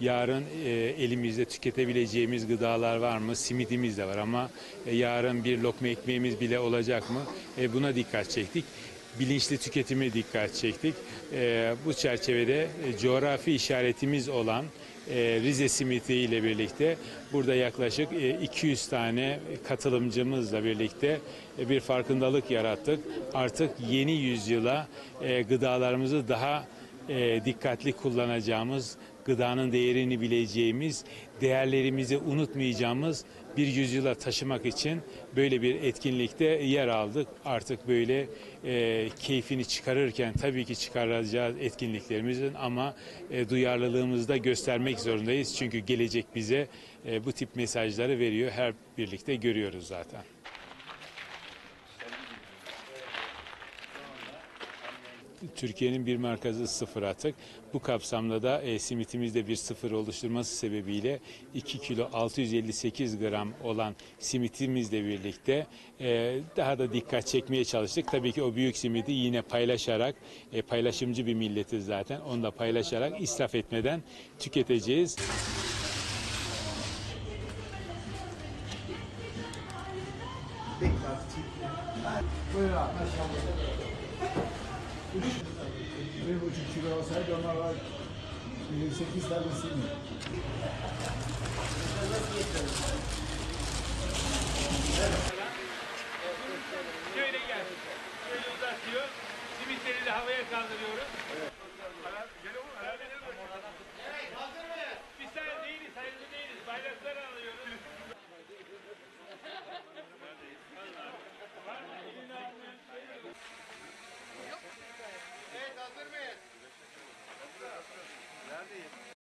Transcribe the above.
Yarın e, elimizde tüketebileceğimiz gıdalar var mı? Simidimiz de var ama e, yarın bir lokma ekmeğimiz bile olacak mı? E, buna dikkat çektik. Bilinçli tüketime dikkat çektik. E, bu çerçevede e, coğrafi işaretimiz olan Rize simiti ile birlikte burada yaklaşık e, 200 tane katılımcımızla birlikte e, bir farkındalık yarattık. Artık yeni yüzyıla e, gıdalarımızı daha e, dikkatli kullanacağımız, gıdanın değerini bileceğimiz, değerlerimizi unutmayacağımız bir yüzyıla taşımak için böyle bir etkinlikte yer aldık. Artık böyle e, keyfini çıkarırken tabii ki çıkaracağız etkinliklerimizin ama e, duyarlılığımızı da göstermek zorundayız. Çünkü gelecek bize e, bu tip mesajları veriyor. Her birlikte görüyoruz zaten. Türkiye'nin bir merkezi sıfır atık. Bu kapsamda da e, simitimizde bir sıfır oluşturması sebebiyle 2 kilo 658 gram olan simitimizle birlikte e, daha da dikkat çekmeye çalıştık. Tabii ki o büyük simidi yine paylaşarak, e, paylaşımcı bir milletiz zaten. Onu da paylaşarak israf etmeden tüketeceğiz. Buyur abi. Üç, bir buçuk kilo olsaydı ona var. Sekiz tanesi mi? Şöyle gel. Şöyle uzatıyor. Simitleri de havaya kaldırıyoruz. Evet. Gel oğlum. see you.